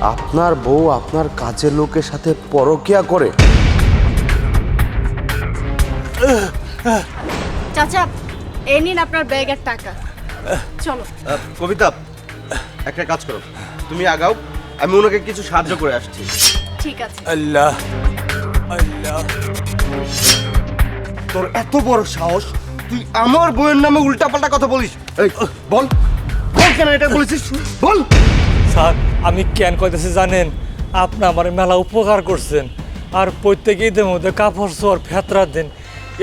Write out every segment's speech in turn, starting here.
আপনার বউ আপনার কাজের লোকের সাথে পরকিয়া করে। চাচা এই নিন আপনার ব্যাগের টাকা। চলো। কবিতা একটা কাজ করো। তুমি আগাও আমি ওনাকে কিছু সাহায্য করে আসছি। ঠিক আছে। আল্লাহ আল্লাহ। তোর এত বড় সাহস তুই আমার বউয়ের নামে উল্টাপাল্টা কথা বলিস। এই বল বল কেন এটা বলেছিস? বল। স্যার আমি কেন কইতেছি জানেন? আপনি আমার মেলা উপকার করছেন। আর প্রত্যেক ঈদের মধ্যে কাপড় চোর ফেতরা দেন।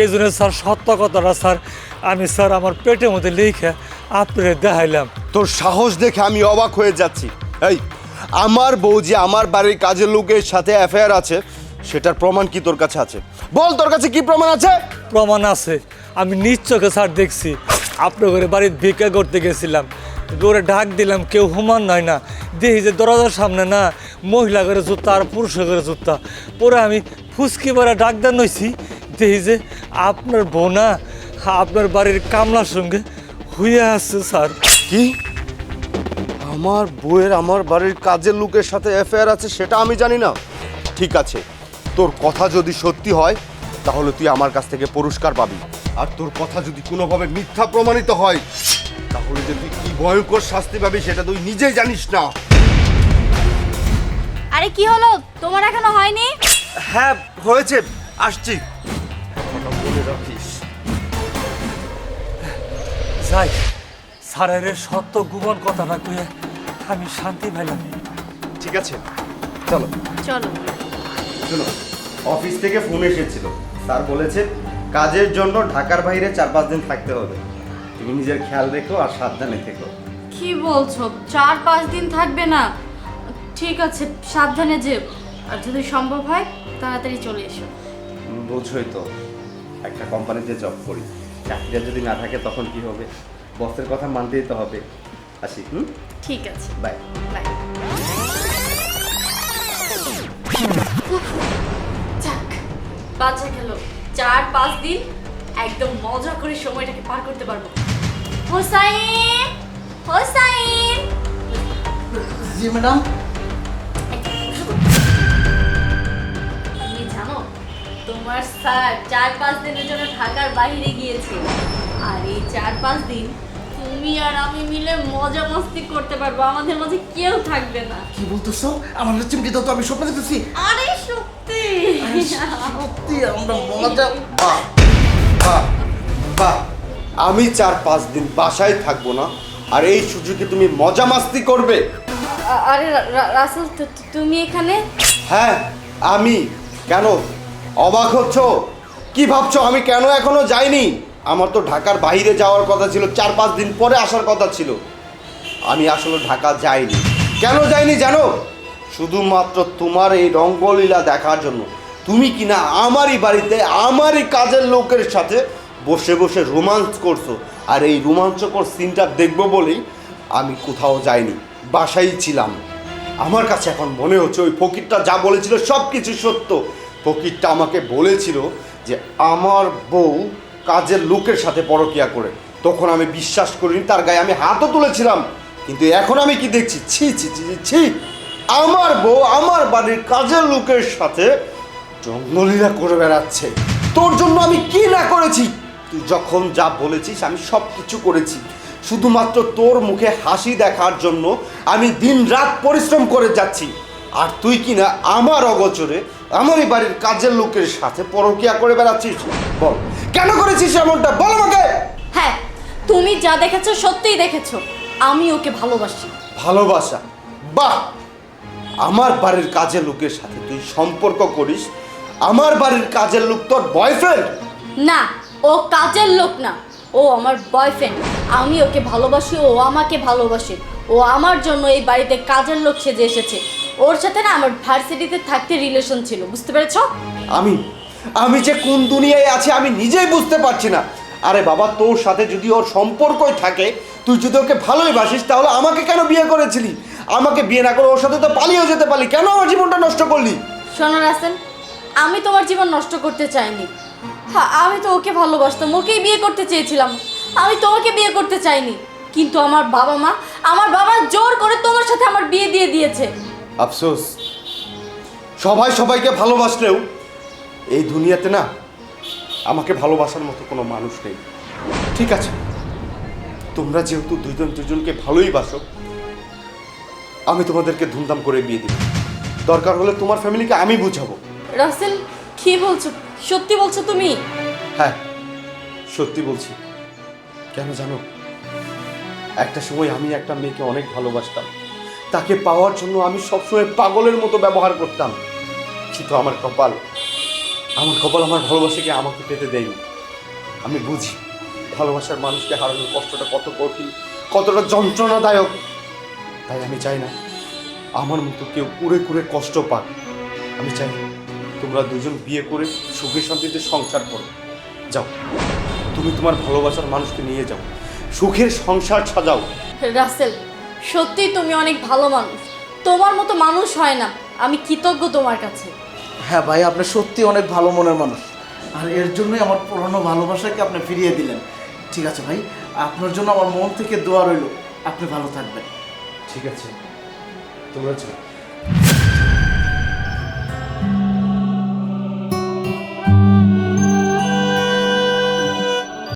এই জন্য স্যার সত্য কথাটা স্যার আমি স্যার আমার পেটের মধ্যে লিখে আপনারে দেখাইলাম। তোর সাহস দেখে আমি অবাক হয়ে যাচ্ছি। এই আমার বউ যে আমার বাড়ির কাজের লোকের সাথে অ্যাফেয়ার আছে সেটার প্রমাণ কি তোর কাছে আছে? বল তোর কাছে কি প্রমাণ আছে? প্রমাণ আছে। আমি নিজ চোখে স্যার দেখছি। আপনার ঘরে বাড়ির ভিক্ষা করতে গেছিলাম। ওরে ডাক দিলাম, কেউ হুমান নয় না। দেখি যে দরজার সামনে না, মহিলা করে জুতা আর পুরুষ করে জুতা। পরে আমি ফুসকি বেড়া ডাক দেন নইছি দেখি যে আপনার বউ না, আপনার বাড়ির কামলার সঙ্গে হইয়া আছে, স্যার। কি? আমার বউয়ের আমার বাড়ির কাজের লোকের সাথে অ্যাফেয়ার আছে, সেটা আমি জানি না। ঠিক আছে, তোর কথা যদি সত্যি হয়, তাহলে তুই আমার কাছ থেকে পুরস্কার পাবি। আর তোর কথা যদি কোনোভাবে মিথ্যা প্রমাণিত হয় তাহলে যে তুই কি ভয়ঙ্কর শাস্তি পাবি সেটা তুই নিজেই জানিস না। আরে কি হলো? তোমার এখনও হয়নি? হ্যাঁ হয়েছে। আসছি। কথা বলে রাখিস। যাই স্যারের সত্য গোপন কথাটা কয়ে আমি শান্তি পাইলাম ঠিক আছে। চলো। চলো। শোনো অফিস থেকে ফোন এসেছিল। স্যার বলেছে কাজের জন্য ঢাকার বাইরে চার পাঁচ দিন থাকতে হবে। তুমি নিজের খেয়াল রেখো আর সাবধানে থেকো। কি বলছো? চার পাঁচ দিন থাকবে না? ঠিক আছে সাবধানে যে আর যদি সম্ভব হয় তাড়াতাড়ি চলে এসো। বোঝোই তো। একটা কোম্পানিতে জব করি। চাকরিটা যদি না থাকে তখন কি হবে? বসের কথা মানতেই তো হবে। আসি হুম? ঠিক আছে। বাই। বাই। যাক বাচ্চা গেল। চার পাঁচ দিন একদম মজা করে সময়টাকে পার করতে পারব। হোসাইন হোসাইন জি ম্যাডাম তুমি জানো তোমার স্যার চার পাঁচ দিনের জন্য ঢাকার বাইরে গিয়েছে। আর এই চার পাঁচ দিন তুমি আর আমি মিলে মজা মস্তি করতে পারব আমাদের মাঝে কেউ থাকবে না। কি বলতেছো? আমার চিমটি দাও তো আমি স্বপ্ন দেখতেছি। আরে সত্যি। সত্যি আমরা মজা বাহ বাহ বাহ। আমি চার পাঁচ দিন বাসায় থাকব না। আর এই সুযোগে তুমি মজা মাস্তি করবে। আরে রাসেল তুমি এখানে? হ্যাঁ আমি। কেন? অবাক হচ্ছ? কি ভাবছ? আমি কেন এখনও যাইনি? আমার তো ঢাকার বাইরে যাওয়ার কথা ছিল চার পাঁচ দিন পরে আসার কথা ছিল। আমি আসলে ঢাকা যাইনি। কেন যাইনি জানো? শুধুমাত্র তোমার এই রঙ্গলীলা দেখার জন্য। তুমি কিনা আমারই বাড়িতে আমারই কাজের লোকের সাথে বসে বসে রোমাঞ্চ করছ। আর এই রোমাঞ্চকর সিনটা দেখব বলেই আমি কোথাও যাইনি বাসায় ছিলাম। আমার কাছে এখন মনে হচ্ছে ওই ফকিরটা যা বলেছিল সব কিছু সত্য। ফকিরটা আমাকে বলেছিল যে আমার বউ কাজের লোকের সাথে পরকিয়া করে। তখন আমি বিশ্বাস করিনি তার গায়ে আমি হাতও তুলেছিলাম। কিন্তু এখন আমি কি দেখছি? ছি ছি ছি, ছি আমার বউ আমার বাড়ির কাজের লোকের সাথে জঙ্গলীরা করে বেড়াচ্ছে। তোর জন্য আমি কি না করেছি? তুই যখন যা বলেছিস আমি সব কিছু করেছি। শুধুমাত্র তোর মুখে হাসি দেখার জন্য আমি দিন রাত পরিশ্রম করে যাচ্ছি। আর তুই কি না আমার অগোচরে আমারই বাড়ির কাজের লোকের সাথে পরকিয়া করে বেড়াচ্ছিস? বল কেন করেছিস এমনটা? বল আমাকে! হ্যাঁ তুমি যা দেখেছ সত্যিই দেখেছ। আমি ওকে ভালোবাসি। ভালোবাসা? বাহ! আমার বাড়ির কাজের লোকের সাথে তুই সম্পর্ক করিস? আমার বাড়ির কাজের লোক তোর বয়ফ্রেন্ড না ও কাজের লোক না। ও আমার বয়ফ্রেন্ড আমি ওকে ভালোবাসি ও আমাকে ভালোবাসে। ও আমার জন্য এই বাড়িতে কাজের লোক সেজে এসেছে। ওর সাথে না আমার ভার্সিটিতে থাকতে রিলেশন ছিল বুঝতে পেরেছ? আমি আমি যে কোন দুনিয়ায় আছি আমি নিজেই বুঝতে পারছি না। আরে বাবা তোর সাথে যদি ওর সম্পর্কই থাকে তুই যদি ওকে ভালোই বাসিস তাহলে আমাকে কেন বিয়ে করেছিলি? আমাকে বিয়ে না করে ওর সাথে তো পালিয়েও যেতে পারলি। কেন আমার জীবনটা নষ্ট করলি? শোনো রাসেল আমি তোমার জীবন নষ্ট করতে চাইনি। হ্যাঁ আমি তো ওকে ভালোবাসতাম ওকেই বিয়ে করতে চেয়েছিলাম। আমি তোমাকে বিয়ে করতে চাইনি। কিন্তু আমার বাবা মা আমার বাবা জোর করে তোমার সাথে আমার বিয়ে দিয়ে দিয়েছে। আফসোস। সবাই সবাইকে ভালোবাসলেও এই দুনিয়াতে না আমাকে ভালোবাসার মতো কোনো মানুষ নেই। ঠিক আছে তোমরা যেহেতু দুজন দুজনকে ভালোই বাসো আমি তোমাদেরকে ধুমধাম করে বিয়ে দিব। দরকার হলে তোমার ফ্যামিলিকে আমি বুঝাবো। রাসেল কি বলছো? সত্যি বলছো তুমি? হ্যাঁ সত্যি বলছি। কেন জানো? একটা সময় আমি একটা মেয়েকে অনেক ভালোবাসতাম। তাকে পাওয়ার জন্য আমি সবসময় পাগলের মতো ব্যবহার করতাম। কিন্তু আমার কপাল আমার কপাল আমার ভালোবাসাকে আমাকে পেতে দেয়নি। আমি বুঝি, ভালোবাসার মানুষকে হারানোর কষ্টটা কত কঠিন, কতটা যন্ত্রণাদায়ক। তাই আমি চাই না, আমার মতো কেউ কুড়ে কুড়ে কষ্ট পাক। আমি চাই তোমরা দুজন বিয়ে করে সুখে শান্তিতে সংসার করো। যাও। তুমি তোমার ভালোবাসার মানুষকে নিয়ে যাও। সুখের সংসার সাজাও। রাসেল সত্যিই তুমি অনেক ভালো মানুষ। তোমার মতো মানুষ হয় না। আমি কৃতজ্ঞ তোমার কাছে। হ্যাঁ ভাই আপনি সত্যি অনেক ভালো মনের মানুষ। আর এর জন্যই আমার পুরনো ভালোবাসাকে আপনি ফিরিয়ে দিলেন। ঠিক আছে ভাই আপনার জন্য আমার মন থেকে দোয়া রইল। আপনি ভালো থাকবেন। ঠিক আছে। তোমরা যাও।